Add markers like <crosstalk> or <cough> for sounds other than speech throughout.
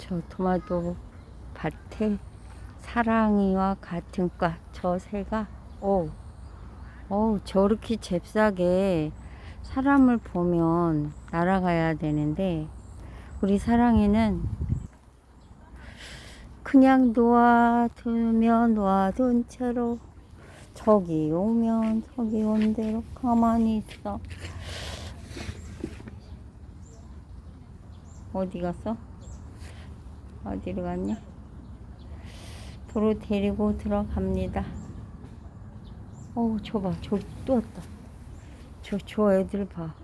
저 토마토 밭에 사랑이와 같은 과 저 새가 오, 오 저렇게 잽싸게 사람을 보면 날아가야 되는데 우리 사랑이는 그냥 놓아두면 놓아둔 채로 저기 오면 저기 온 대로 가만히 있어 어디 갔어? 어디로 갔냐? 도로 데리고 들어갑니다. 어우, 저 봐. 저또 왔다. 저, 저 애들 봐.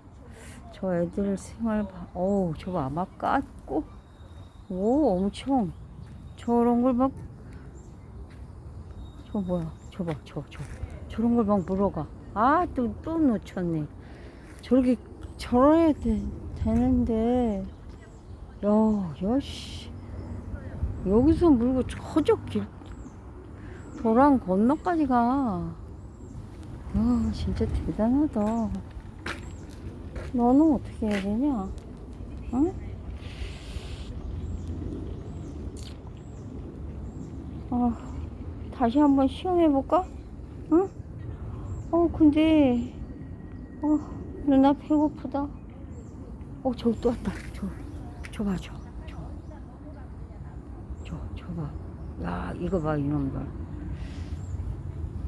저 애들 생활 봐. 어우, 저 봐. 막 깎고. 오, 엄청. 저런 걸 막. 저 뭐야. 저 봐. 저, 저. 저런 걸 막 물어가. 아, 또, 또 놓쳤네. 저렇게, 저러야 돼, 되는데. 야, 야, 씨. 여기서 물고 저쪽 길, 도랑 건너까지 가. 야, 진짜 대단하다. 너는 어떻게 해야 되냐? 응? 아, 다시 한번 시험해볼까? 응? 어, 근데, 어, 누나 배고프다. 어, 저기 또 왔다. 저, 저 봐, 저. 봐. 야, 이거 봐, 이놈들.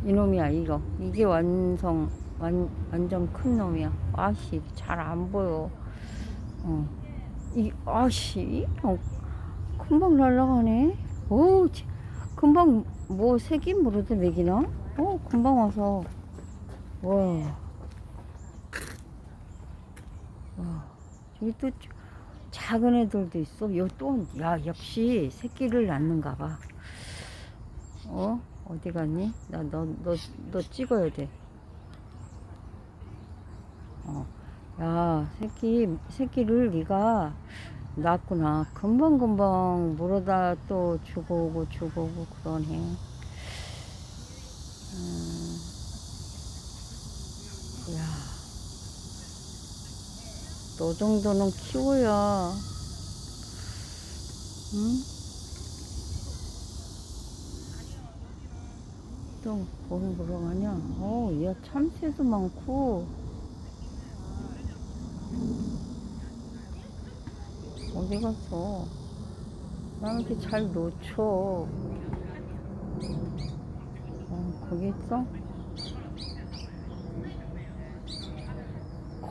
이놈이야, 이거. 이게 완성, 완, 완전 큰 놈이야. 아씨, 잘 안 보여. 어. 이, 아씨, 어, 금방 날아가네. 오, 치- 금방 뭐 새끼 물어도 먹이나? 어, 금방 와서. 와. 와. 저기 또 저- 작은 애들도 있어. 요 또, 야, 역시 새끼를 낳는가 봐. 어? 어디 갔니? 나, 너, 너, 너 찍어야 돼. 어. 야, 새끼, 새끼를 네가 낳았구나. 금방 금방 물어다 또 주고 오고 주고 오고 그러네. 음. 야. 너 정도는 키워야, 응? 또, 뭘 물어가냐? 어, 야, 참새도 많고, 어디 갔어? 나 이렇게 잘 놓쳐. 어, 거기 있어?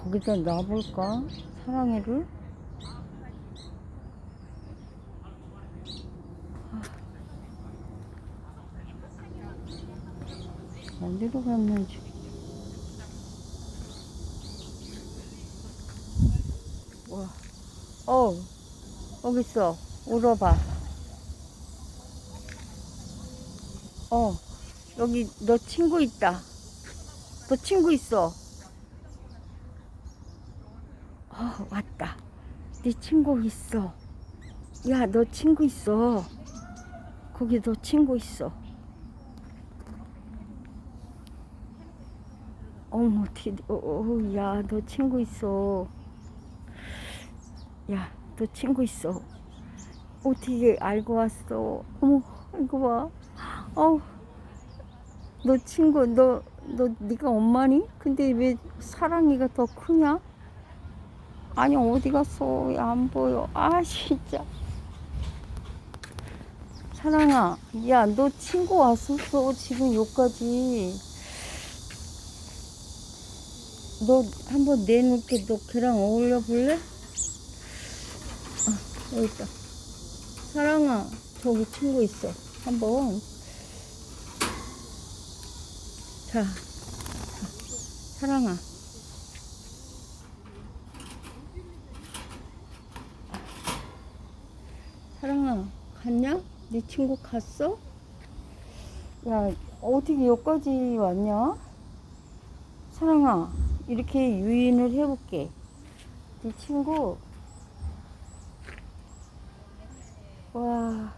거기다 놔볼까? 사랑이를? 아. 어디로 갔는지. 와, 어, 여기 있어. 울어봐. 어, 여기 너 친구 있다. 너 친구 있어. 어, 왔다. 네 친구 있어. 야, 너 친구 있어. 거기 너 친구 있어. 어머, 어떻게, 어, 어, 야, 너 친구 있어. 야, 너 친구 있어. 어떻게 알고 왔어? 어머, 이거 봐. 어우, 너 친구, 너, 너, 네가 엄마니? 근데 왜 사랑이가 더 크냐? 아니 어디 갔어? 야, 안 보여. 아 진짜. 사랑아, 야 너 친구 왔었어 지금 여기까지. 너 한번 내놓게 너 걔랑 어울려 볼래? 아 여기 있다. 사랑아, 저기 친구 있어. 한번. 자, 자 사랑아. 사랑아, 갔냐? 네 친구 갔어? 야, 어떻게 여기까지 왔냐? 사랑아, 이렇게 유인을 해볼게. 네 친구, 와,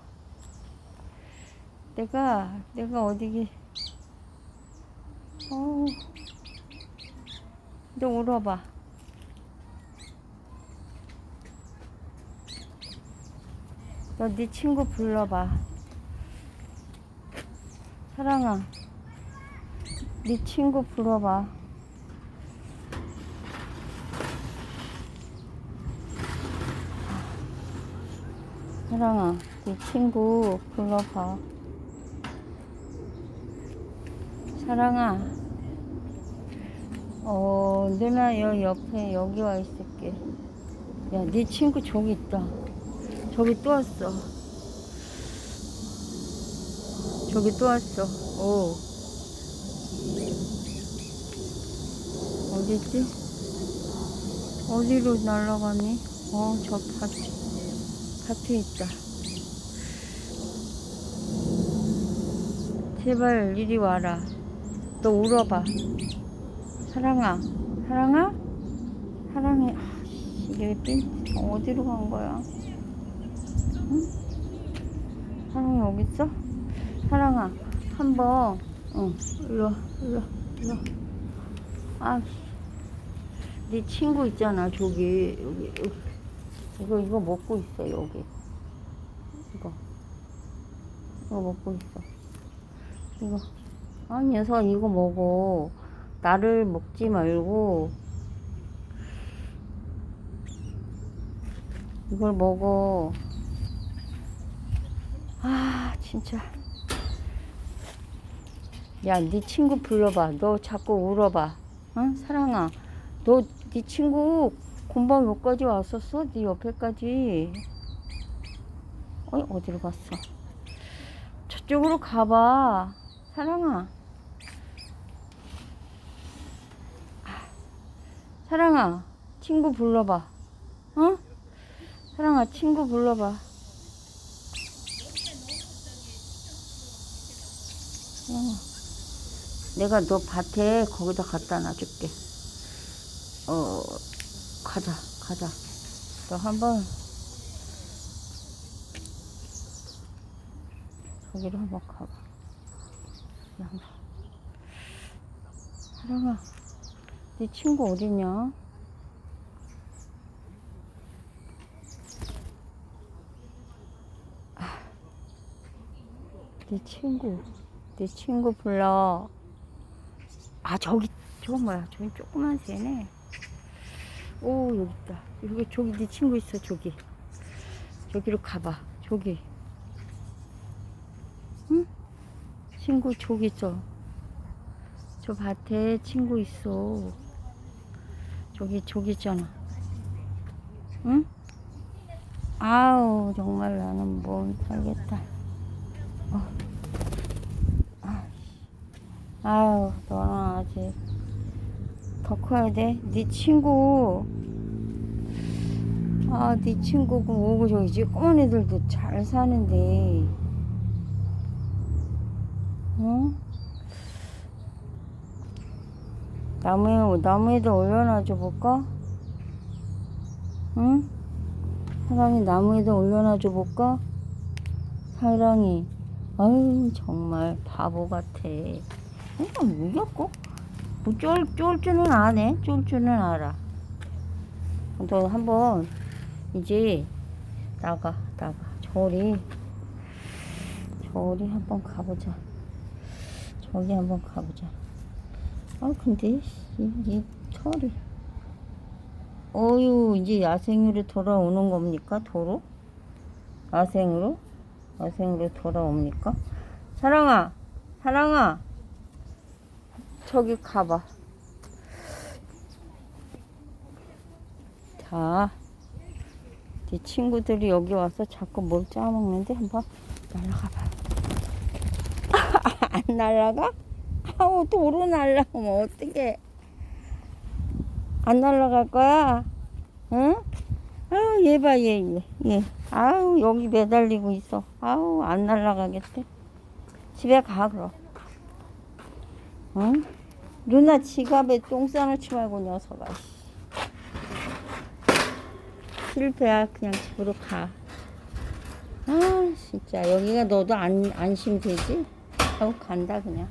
내가, 내가 어디게, 어우, 너 울어봐. 너 네 친구 불러봐. 사랑아, 네 친구 불러봐. 사랑아, 네 친구 불러봐. 사랑아, 어, 누나 여 옆에 여기 와 있을게. 야, 네 친구 저기 있다. 저기 또 왔어. 저기 또 왔어. 오. 어디지? 어디로 날아가니? 어, 저 밭, 밭에 있다. 제발 이리 와라. 너 울어봐. 사랑아, 사랑아? 사랑해. 아, 씨, 이게 뺀, 어디로 간 거야? 응? 사랑이 여기 있어? 사랑아, 한번, 응, 일로, 와, 일로, 와, 일로. 와. 아, 네 친구 있잖아, 저기, 여기. 이거, 이거 먹고 있어, 여기. 이거. 이거 먹고 있어. 이거. 아, 녀석, 이거 먹어. 나를 먹지 말고, 이걸 먹어. 아, 진짜. 야, 네 친구 불러봐. 너 자꾸 울어봐. 응? 사랑아. 너, 네 친구 공방 여기까지 왔었어? 네 옆에까지. 어이, 어디로 갔어? 저쪽으로 가봐. 사랑아. 아, 사랑아. 친구 불러봐. 어? 사랑아, 친구 불러봐. 어. 내가 너 밭에 거기다 갖다 놔줄게. 어, 가자, 가자. 너 한번 저기로 한번 가봐. 한번. 사랑아, 네 친구 어디냐? 네 친구, 네 친구 불러. 아 저기 저거 뭐야? 저기 조그만 새네. 오 여기 있다. 여기 저기 네 친구 있어 저기. 저기로 가봐. 저기. 응? 친구 저기 있어. 저 밭에 친구 있어. 저기 저기 있잖아. 응? 아우 정말 나는 못 살겠다. 어. 아, 아유, 너는 아직 더 커야 돼. 네 친구, 아, 네 친구 그 오고 저기 찌꺼먼 애들도 잘 사는데, 어? 나무에 나무에다 올려놔줘 볼까? 응? 사랑이 나무에다 올려놔줘 볼까? 사랑이. 아유 정말 바보 같아. 이거 뭐였고? 뭐쫄 쫄 줄은 아네. 쫄 줄은 알아. 너 한번 이제 나가 나가 저리 저리 한번 가보자. 저기 한번 가보자. 아 근데 이, 이 털이 어유 이제 야생으로 돌아오는 겁니까 도로? 야생으로? 야생으로 돌아옵니까? 사랑아, 사랑아, 저기 가봐. 자, 네 친구들이 여기 와서 자꾸 뭘 짜먹는데 한번 날아가봐. <laughs> 안 날아가? 아우 도로 날아가면 어떡해? 안 날아갈 거야? 응? 아우 얘 봐 얘 얘. 얘. 아우 여기 매달리고 있어. 아우 안 날아가겠대. 집에 가 그럼. 응? 누나 지갑에 똥 싸놓지 말고 녀석아. 씨. 실패야 그냥 집으로 가. 아 진짜 여기가 너도 안 안심되지? 하고 간다 그냥.